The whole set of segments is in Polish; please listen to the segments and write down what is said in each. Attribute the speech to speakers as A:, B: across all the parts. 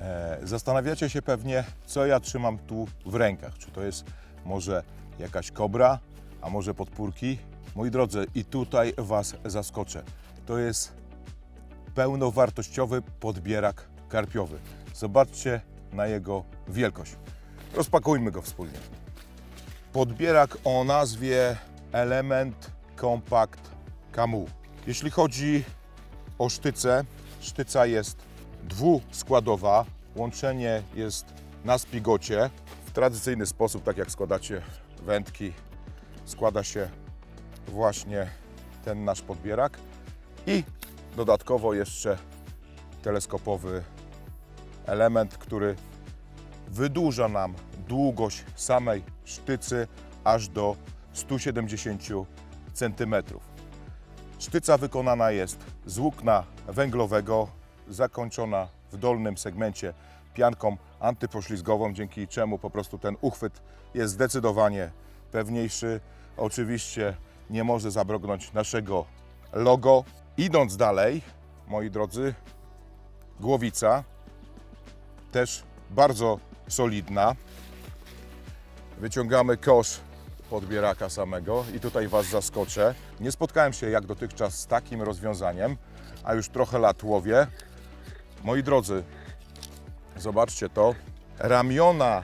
A: E, Zastanawiacie się pewnie, co ja trzymam tu w rękach. Czy to jest może jakaś kobra, a może podpórki? Moi drodzy, i tutaj Was zaskoczę. To jest pełnowartościowy podbierak karpiowy. Zobaczcie na jego wielkość. Rozpakujmy go wspólnie. Podbierak o nazwie Element Compact Camu. Jeśli chodzi o sztycę, sztyca jest dwuskładowa. Łączenie jest na spigocie. W tradycyjny sposób, tak jak składacie wędki, składa się właśnie ten nasz podbierak i dodatkowo jeszcze teleskopowy element, który wydłuża nam długość samej sztycy aż do 170 cm. Sztyca wykonana jest z włókna węglowego, zakończona w dolnym segmencie pianką antypoślizgową, dzięki czemu po prostu ten uchwyt jest zdecydowanie pewniejszy. Oczywiście nie może zabrognąć naszego logo. Idąc dalej, moi drodzy, głowica też bardzo solidna. Wyciągamy kosz podbieraka samego i tutaj Was zaskoczę. Nie spotkałem się jak dotychczas z takim rozwiązaniem, a już trochę lat łowię. Moi drodzy, zobaczcie to. Ramiona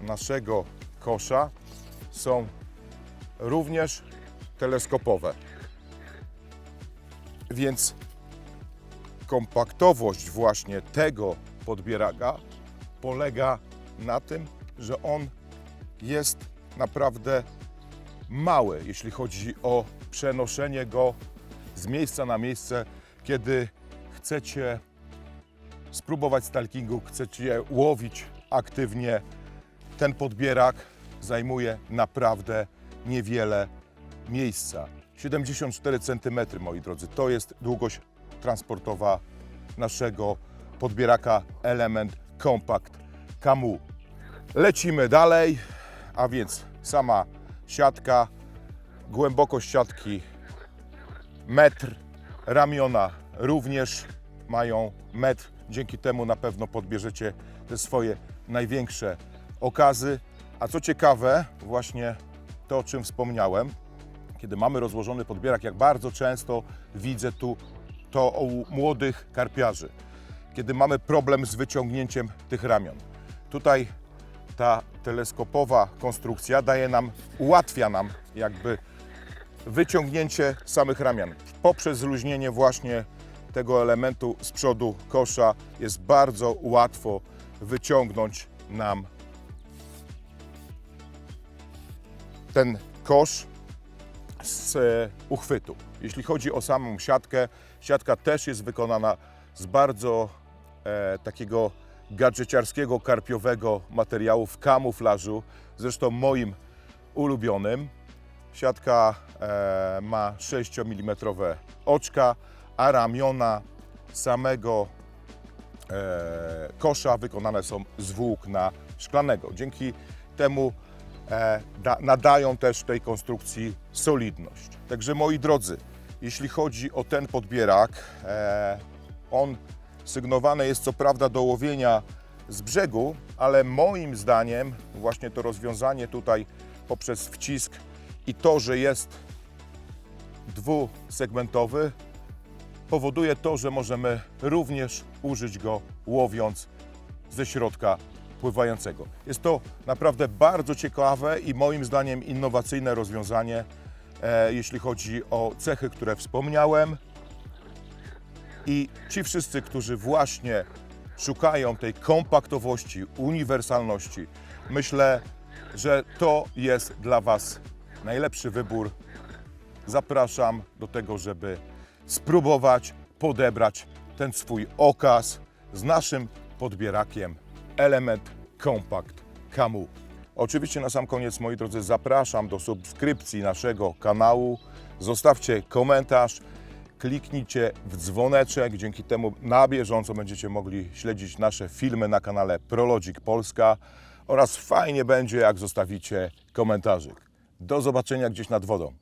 A: naszego kosza są również teleskopowe. Więc kompaktowość właśnie tego podbieraka polega na tym, że on jest naprawdę mały, jeśli chodzi o przenoszenie go z miejsca na miejsce, kiedy chcecie spróbować stalkingu, chcecie łowić aktywnie. Ten podbierak zajmuje naprawdę niewiele miejsca. 74 cm, moi drodzy, to jest długość transportowa naszego podbieraka Element Compact Camu. Lecimy dalej, a więc sama siatka, głębokość siatki metr, ramiona również mają metr. Dzięki temu na pewno podbierzecie te swoje największe okazy. A co ciekawe, właśnie to, o czym wspomniałem, kiedy mamy rozłożony podbierak, jak bardzo często widzę tu to u młodych karpiarzy, kiedy mamy problem z wyciągnięciem tych ramion. Tutaj ta teleskopowa konstrukcja daje nam, ułatwia nam jakby wyciągnięcie samych ramion. Poprzez zluźnienie właśnie tego elementu z przodu kosza jest bardzo łatwo wyciągnąć nam ten kosz z e, uchwytu. Jeśli chodzi o samą siatkę, siatka też jest wykonana z bardzo e, takiego gadżeciarskiego, karpiowego materiału w kamuflażu, zresztą moim ulubionym. Siatka e, ma 6 mm oczka, a ramiona samego e, kosza wykonane są z włókna szklanego. Dzięki temu e, da, nadają też tej konstrukcji solidność. Także moi drodzy, jeśli chodzi o ten podbierak, e, on sygnowany jest co prawda do łowienia z brzegu, ale moim zdaniem właśnie to rozwiązanie tutaj poprzez wcisk i to, że jest dwusegmentowy, powoduje to, że możemy również użyć go łowiąc ze środka pływającego. Jest to naprawdę bardzo ciekawe i moim zdaniem innowacyjne rozwiązanie, e, jeśli chodzi o cechy, które wspomniałem. I ci wszyscy, którzy właśnie szukają tej kompaktowości, uniwersalności, myślę, że to jest dla Was najlepszy wybór. Zapraszam do tego, żeby spróbować podebrać ten swój okaz z naszym podbierakiem Element Compact Camu. Oczywiście na sam koniec, moi drodzy, zapraszam do subskrypcji naszego kanału. Zostawcie komentarz, kliknijcie w dzwoneczek. Dzięki temu na bieżąco będziecie mogli śledzić nasze filmy na kanale Prologic Polska oraz fajnie będzie, jak zostawicie komentarzyk. Do zobaczenia gdzieś nad wodą.